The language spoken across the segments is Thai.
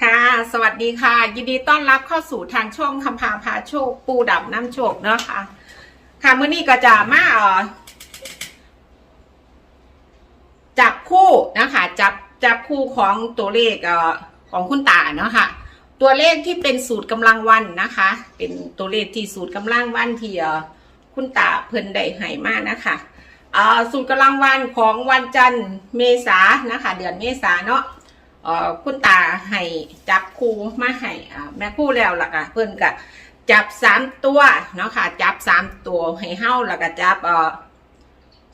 ค่ะ สวัสดีค่ะ ยินดีต้อนรับเข้าสู่ทางช่องคำพาพาโชค ปูดับน้ำโชคเนาะค่ะ ค่ะเมื่อนี้ก็จะมาเออจับคู่นะคะจับจับคู่ของตัวเลขเอ่อของคุณตาเนาะค่ะ ตัวเลขที่เป็นสูตรกำลังวันนะคะ เป็นตัวเลขที่สูตรกำลังวันที่เอ่อคุณตาเพิ่นได้ให้มากนะคะสูตรกำลังวันของวันจันทร์เมษานะคะ เดือนเมษาเนาะ คุณตาให้จับคู่มาให้แม่คู่แล้วล่ะค่ะเพิ่อนก็จับสามตัวเนาะค่ะ จับสามตัวให้เฮาแล้วก็จับ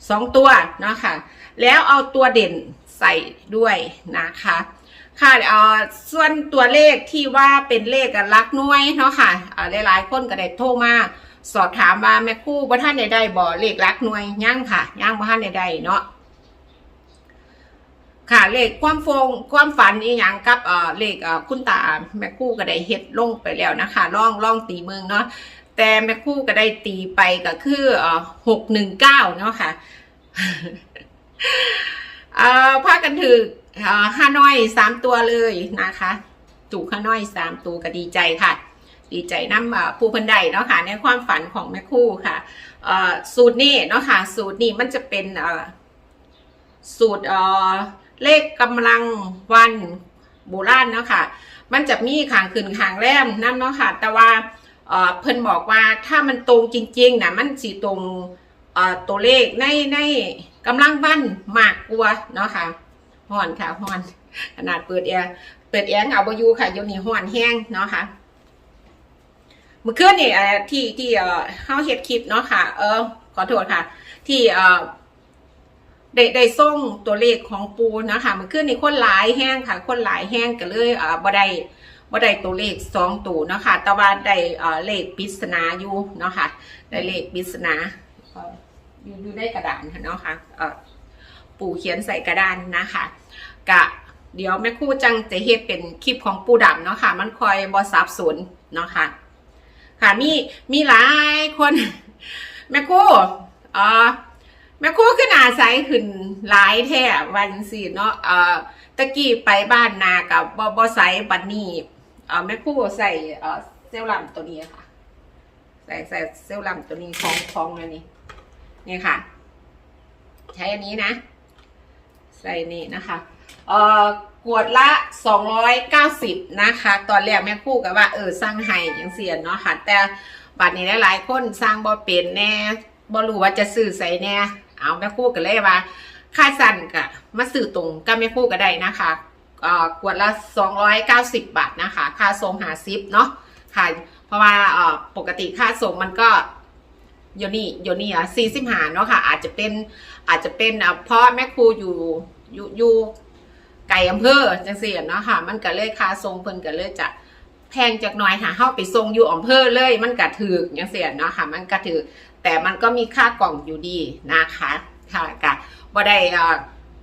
สองตัวเนาะค่ะ แล้วเอาตัวเด่นใส่ด้วยนะคะค่ะเอ่อส่วนตัวเลขที่ว่าเป็นเลขลักหน่วยเนาะค่ะเอ่อหลายๆคนก็ได้โทรมาสอบถามว่าแม่คู่บ่ท่านได้ได้บ่เลขลักหน่วยยังค่ะยังบ่ท่านได้ได้เนาะ ค่ะเลขความฟงความฝันอีหยังกับเอ่อเลขเอ่อคุณตาแม่คู่ก็ได้เฮ็ดลงไปแล้วนะคะล่องล่องตีเมืองเนาะแต่แม่คู่ก็ได้ตีไปก็คือเอ่อหกหนึ่งเก้าเนาะค่ะเอ่อพากันถือเอ่อห้าน้อยสามตัวเลยนะคะถูกห้าน้อยสามตัวก็ดีใจค่ะ ดีใจน้ำผู้พันใดเนาะค่ะในความฝันของแม่คู่ค่ะเอ่อสูตรนี้เนาะค่ะสูตรนี้มันจะเป็นเอ่อสูตรเอ่อ เลขกำลังวันโบราณเนาะค่ะ มันจะมีขางขึ้นขางแรมนั่นเนาะค่ะ แต่ว่าเออเพิ่นบอกว่าถ้ามันตรงจริงๆนะมันสีตรงเออตัวเลขในในกำลังวันมากกว่าเนาะค่ะห่อนค่ะห่อน ขนาดเปิดแอร์เปิดแอร์เอาบอยู่ค่ะอยนี่ห่อนแห้งเนาะค่ะเมื่อคืนนี่ที่ที่เออเฮาเฮ็ดคลิปเนาะค่ะ เออขอโทษค่ะ ที่เออ ได้ได้ส่งตัวเลขของปูนะคะมันขึ้นในคนหลายแห้งค่ะ คนหลายแห้งก็เลยอ่าบ่ได้บ่ได้ตัวเลขสองตัวเนาะคะแต่ว่าได้อ่าเลขปริศนาอยู่เนาะค่ะได้เลขปริศนาเอ่ออยู่อยู่ในกระดานค่ะเนาะค่ะเอ่อปูเขียนใส่กระดานนะคะกะเดี๋ยวแม่ครู่จังจะเฮ็ดเป็นคลิปของปูดำเนาะค่ะ มันคอยบ่สับสนเนาะค่ะ ค่ะมีมีหลายคน แม่ครู่เอ่อ แม่ครู่ขึ้นอาศัยขึ้นหลายแท้วันสิเนาะเอ่อตะกี้ไปบ้านนากับบอบอใส่บัดนี้เอ่อแม่ครู่ใส่เอ่อเซลลัมตัวนี้ค่ะ ใส่ใส่เซลลัมตัวนี้ของของอันนี้นี่ค่ะ ใช้อันนี้นะ ใส่นี่นะคะเอ่อกวดละ 290 นะคะ ตอนแรกแม่คู่กับว่า เออสร้างให้ยังเสียนเนาะค่ะ แต่บัดนี้หลายๆคนสร้างบ่เป็นแน่บ่รู้ว่าจะซื้อใส่แน่ เอาแม่คู่กันเลยว่าค่าสั่นกะมาซื้อตรงกับแม่คู่ก็ได้นะคะเอ่อกวดละ290 บาทนะคะ ค่าส่งหาซิปเนาะค่ะ เพราะว่าปกติค่าส่งมันก็โยนี่โยนี่อะ40หาเนาะค่ะ อาจจะเป็นอาจจะเป็นอะเพราะแม่ครูอยู่อยู่อยู่ไก่อำเภอจังซี่เนาะค่ะ มันก็เลยค่าส่งเพิ่นก็เลยจะแพงจากหน่อยหาเฮาไปส่งอยู่อำเภอเลย มันก็ถูกจังซี่เนาะค่ะ มันก็ถูก แต่มันก็มีค่ากล่องอยู่ดีนะคะค่ะกะบ่ได้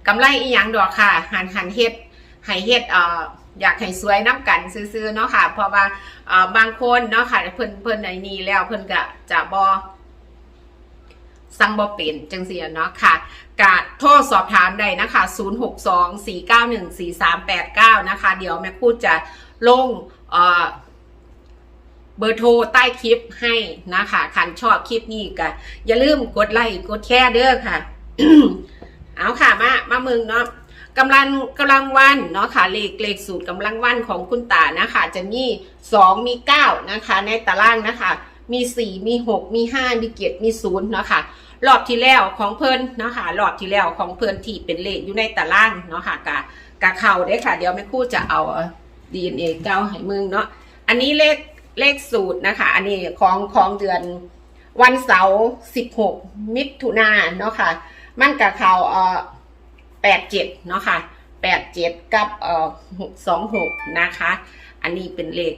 กำไรอีหยังดอกค่ะ หันหันเฮ็ดให้เฮ็ดอยากให้สวยน้ำกันซื้อๆเนาะค่ะ เพราะว่าบางคนเนาะค่ะเพิ่นเพิ่นไอ้นี่แล้วเพิ่นก็จะบ่สั่งบ่เป็นจังซี่เนาะค่ะกะโทรสอบถามได้นะคะ 0624914389 นะคะ เดี๋ยวแม่ครูจะลงเอ่อ บอร์โทรใต้คลิปให้นะคะคันชอบคลิปนี้ก็อย่าลืมกดไลค์กดแชร์เด้อค่ะ เอาค่ะมามามึงเนาะกำลังกำลังวันเนาะค่ะเลขเลขสูตรกำลังวันของคุณตานะคะ จะมีสองมีเก้านะคะ ในตารางนะคะ มีสี่มีหกมีห้ามีเกียรติมีศูนย์เนาะค่ะรอบที่แล้วของเพิ่นเนาะค่ะรอบที่แล้วของเพิ่นที่เป็นเลขอยู่ในตารางเนาะค่ะกะกะเข่าได้อค่ะ เดี๋ยวแม่คู่จะเอาดีเอ็นเอเก้าให้มึงเนาะอันนี้เลข เลขสูตรนะคะ อันนี้ของของเดือนวันเสาร์16มิถุนาเนาะค่ะ มันกับเขาเอ่อ87เนาะค่ะ87กับเอ่อ626นะคะ อันนี้เป็นเลข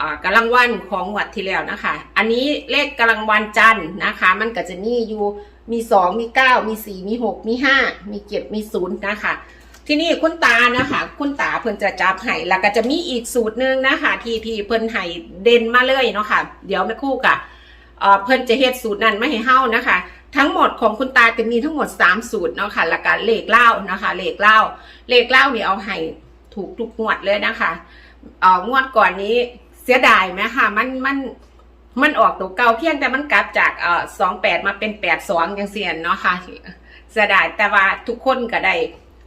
อ่ากำลังวันของวัดที่แล้วนะคะ อันนี้เลขกำลังวันจันทร์นะคะ มันก็จะมีอยู่มี2มี9มี4มี6มี5มี7มี0นะคะ ที่นี่คุณตานะคะ คุณตาเพิ่นจะจับให้แล้วก็จะมีอีกสูตรหนึ่งนะคะที่ที่เพิ่นให้เด่นมาเลยเนาะค่ะ เดี๋ยวแม่คู่กะเออเพิ่นจะเฮ็ดสูตรนั้นไม่ให้เฮานะคะ ทั้งหมดของคุณตาจะมีทั้งหมด 3 สูตรเนาะค่ะแล้วก็เลขเล่านะคะ เลขเล่าเลขเล่านี่เอาให้ถูกทุกงวดเลยนะคะเอองวดก่อนนี้เสียดายไหมคะมันมันมันออกตัวเก่าเพียงแต่มันกลับจากเอ่อสองแปดมาเป็นแปดสองยังเสียนเนาะค่ะเสียดายแต่ว่าทุกคนก็ได้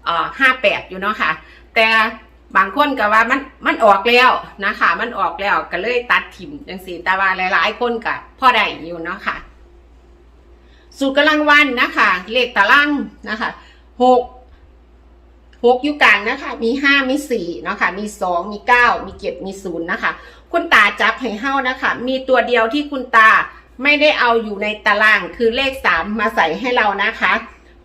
เอ่อห้าแปดอยู่เนาะค่ะ แต่บางคนก็ว่ามันมันออกแล้วนะคะ มันออกแล้วก็เลยตัดถิ่มจังสีแต่ว่าหลายๆ คนก็พอได้อยู่เนาะค่ะ สูตรกำลังวันนะคะ เลขตารางนะคะหกหกอยู่กลางนะคะ มีห้ามีสี่เนาะคะมีสองมีเก้ามีเจ็ดมีศูนย์นะคะ คุณตาจับให้เฮ้านะคะ มีตัวเดียวที่คุณตาไม่ได้เอาอยู่ในตารางคือเลขสามมาใส่ให้เรานะคะ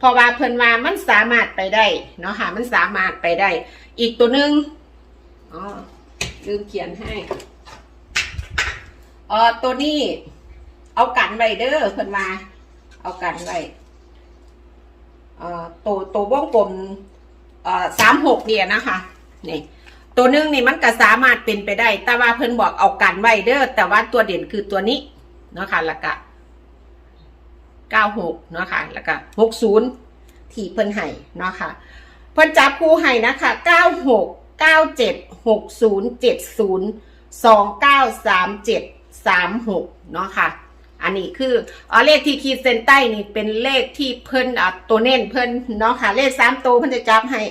พราะว่าเพิ่นว่ามันสามารถไปได้เนาะค่ะ มันสามารถไปได้ อีกตัวหนึ่งอ๋อลืมเขียนให้เออตัวนี้ เอากันไว้เด้อเพิ่นว่าเอากันไว้เออตัวตัววงกลมเออสามหกเนี่ยนะคะนี่ตัวหนึ่งนี่มันก็สามารถเป็นไปได้ แต่ว่าเพิ่นบอกเอากันไว้เด้อแต่ว่าตัวเด่นคือตัวนี้เนาะค่ะละกะ 96เนาะคะ่ะแล้วก็60ที่เพิ่นให้เนาะคะ่ะเพิ่นจับคู่ให้นะคะ96 97 60 70 29 37 36เนาะคะ่ะอันนี้คืออเลขที่คีดเส้นใต้นี่เป็นเลขที่เพิ่นตัวเน้นเพิ่นเนาะค่ะเลขสามตัวเพิ่นจะจับให้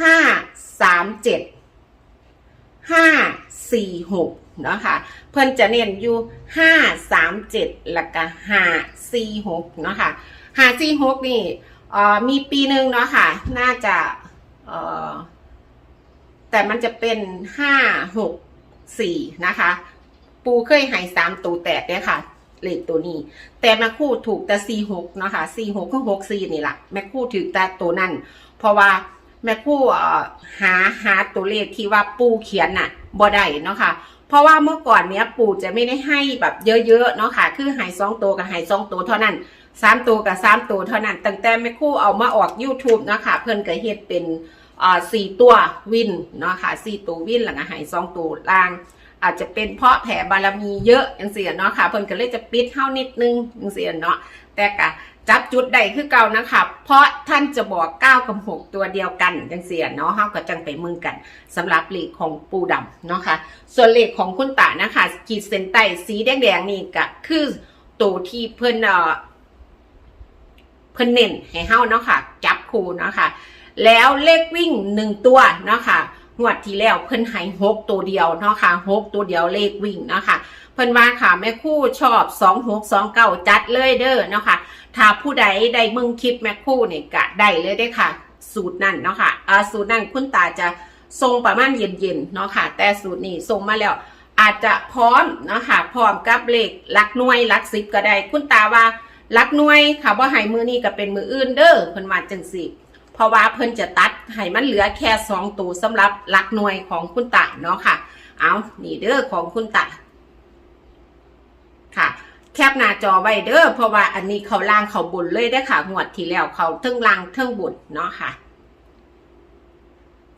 905 537 ห้าสี่หกเนาะค่ะเพิ่นจะเน้นอยู่ห้าสามเจ็ดแล้วก็ห้าสี่หกเนาะค่ะห้าสี่หกนี่เอ่อมีปีหนึ่งเนาะค่ะ น่าจะเอ่อแต่มันจะเป็นห้าหกสี่นะคะ ปูเคยให้สามตัวแตกเนี่ยค่ะเลขตัวนี้ แต่แม่คู่ถูกแต่สี่หกเนาะค่ะสี่หกก็หกสี่นี่แหละแม่คู่ถือแต่ตัวนั้นเพราะว่า แม่คู่หาหาตัวเลขที่ว่าปูเขียนน่ะบ่ได้เนาะค่ะ เพราะว่าเมื่อก่อนเนี้ยปู่จะไม่ได้ให้แบบเยอะๆเนาะค่ะ คือหายสองตัวกับหายสองตัวเท่านั้นสามตัวกับสามตัวเท่านั้นตั้งแต่แม่คู่เอามาออก YouTube เนาะค่ะเพิ่นก็เฮ็ดเป็นอ่าสี่ตัววินเนาะค่ะสี่ตัววินแล้วก็ใหายสองตัวล่าง อาจจะเป็นเพราะแผ่บารมีเยอะอย่างเสียเนาะค่ะเพิ่นก็เลยจะปิดเท่านิดนึงอย่างเสียเนาะแต่กะ จับจุดใดคือเก่านะคะเพราะท่านจะบอก9กับ6ตัวเดียวกันจังเสียเนาะเฮาก็จังไปมึงกันสำหรับเลขของปูดำเนาะค่ะส่วนเลขของคุณตานะคะขีดเส้นใต้สีแดงๆนี่ก็คือตัวที่เพิ่นเอ่อเพิ่นเน้นให้เฮาเนาะค่ะ จับคู่เนาะค่ะแล้วเลขวิ่งหนึ่งตัวเนาะค่ะงวดที่แล้วเพิ่นให้หกตัวเดียวเนาะค่ะหกตัวเดียวเลขวิ่งเนาะค่ะ พิ่นว่าค่ะแม่คู่ชอบสองหกสองเก้าจัดเลยเด้อเนาะค่ะ ถ้าผู้ใดได้มึงคลิปแม่คู่เนี่ยกะได้เลยได้ค่ะ สูตรนั่นเนาะค่ะอ่าสูตรนั่นคุณตาจะทรงประมาณเย็นๆเนาะค่ะ แต่สูตรนี้ทรงมาแล้ว อาจจะพร้อมเนาะค่ะพร้อมกับเลขลักหน่วยลักสิบก็ได้ คุณตาว่าลักหน่วยค่ะว่าให้มือนี้ก็เป็นมืออื่นเด้อเพิ่นว่าจังสิเพราะว่าเพิ่นจะตัดให้มันเหลือแค่สองตัวสำหรับลักหน่วยของคุณตาเนาะค่ะ เอานี่เด้อของคุณตา ค่ะ แคปหน้าจอไว้เด้อเพราะว่าอันนี้เขาล่างเขาบุญเลยได้ค่ะงวดที่แล้วเขาเทิงล่างเทิงบุญเนาะค่ะ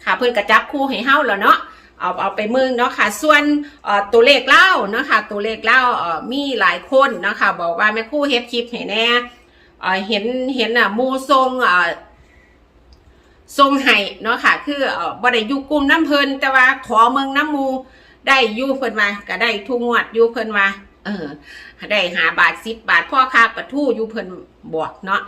ค่ะเพื่อนกระจับคู่ให้เฮ้าแล้วเนาะเอาเอาไปมึงเนาะค่ะ ส่วนตัวเลขเล่าเนาะค่ะ ตัวเลขเล่ามีหลายคนเนาะค่ะ บอกว่าแม่คู่เฮ็ดคลิปให้แน่เอ่อเห็นเห็นอะมูทรงอ่อทรงไห้เนาะค่ะ คืออ่บ่ได้อยู่กลุ่มน้ำเพลินแต่ว่าขอเมืองน้ำมูได้ยู่เพิ่นมาก็ได้ทุกงวดยู่เพิ่นมา เออได้หาบาทสิบบาทพ่อค้าปลาทูอยู่เพิ่นบอกเนาะ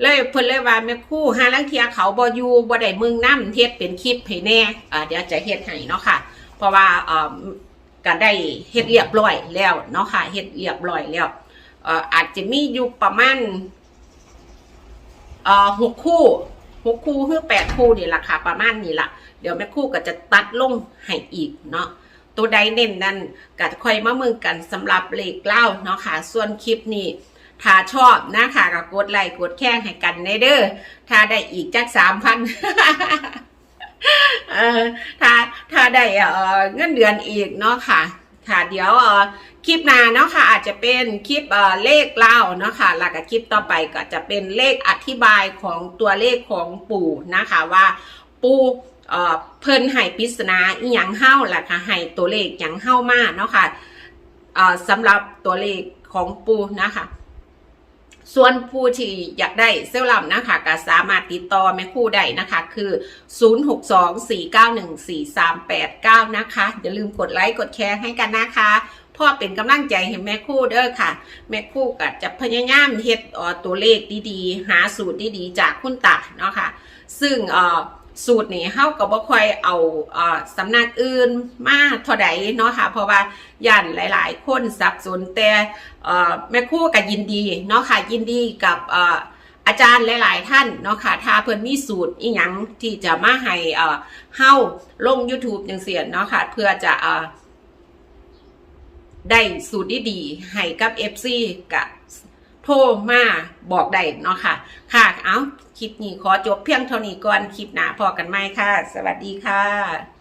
เลยเพิ่นเลยว่าแม่คู่หาลังเทียเขาบอยู่บ่ได้มึงน้ำเฮ็ดเป็นคลิปให้แน่อ่าเดี๋ยวจะเฮ็ดให้เนาะค่ะ เพราะว่าเอ่อก็ได้เฮ็ดเรียบร้อยแล้วเนาะค่ะเฮ็ดเรียบร้อยแล้วเอ่ออาจจะมีอยู่ประมาณเอ่อหกคู่หกคู่หรือแปดคู่นี่ละค่ะ ประมาณนี้ละเดี๋ยวแม่คู่ก็จะตัดลงให้อีกเนาะ ตัวใดเน้นนั่นก็ค่อยมามือกันสำหรับเลขเล่าเนาะค่ะ ส่วนคลิปนี้ถ้าชอบนะคะก็กดไลค์กดแค่ให้กันในเด้อถ้าได้อีกจักสามพันเออถ้าถ้าได้เออเงินเดือนอีกเนาะค่ะค่ะเดี๋ยวคลิปหน้าเนาะค่ะอาจจะเป็นคลิปเออเลขเล่าเนาะค่ะแล้วก็คลิปต่อไปก็จะเป็นเลขอธิบายของตัวเลขของปู่นะคะว่าปู่ เอ่อเพิ่นให้ปริศนาอีหยังเฮ้าล่ะค่ะให้ตัวเลขหยังเฮ้ามาเนาะค่ะเอ่อสำหรับตัวเลขของปูนะคะส่วนผู้ที่อยากได้เซลลัมนะคะก็สามารถติดต่อแม่คู่ได้นะคะ คือ 0624914389 นะคะ อย่าลืมกดไลค์กดแชร์ให้กันนะคะพ่อเป็นกำลังใจให้แม่คู่เด้อค่ะ แม่คู่ก็จะพยายามเฮ็ดตัวเลขดีๆ หาสูตรดีๆ จากคุณตาเนาะค่ะ ซึ่งเอ่อ สูตรนี้เฮาก็บ่ค่อยเอาอสำนักอื่นมาเท่าใดเนาะค่ะ เพราะว่าย่านหลาย ๆ คนสับสนแต่แม่ครู่ก็ยินดีเนาะค่ะยินดีกับออาจารย์หลาย ๆ ท่านเนาะค่ะถ้าเพิ่นมีสูตรอีหยังที่จะมาให้เอ่อเฮาลง YouTube จังซี่เนาะค่ะเพื่อจะอได้สูตรดีๆให้กับ FC กับ ทรมาบอกได้เนาะค่ะ ค่ะ เอาคลิปนี้ขอจบเพียงเท่านี้ก่อน คลิปหน้าพอกันไหมค่ะ สวัสดีค่ะ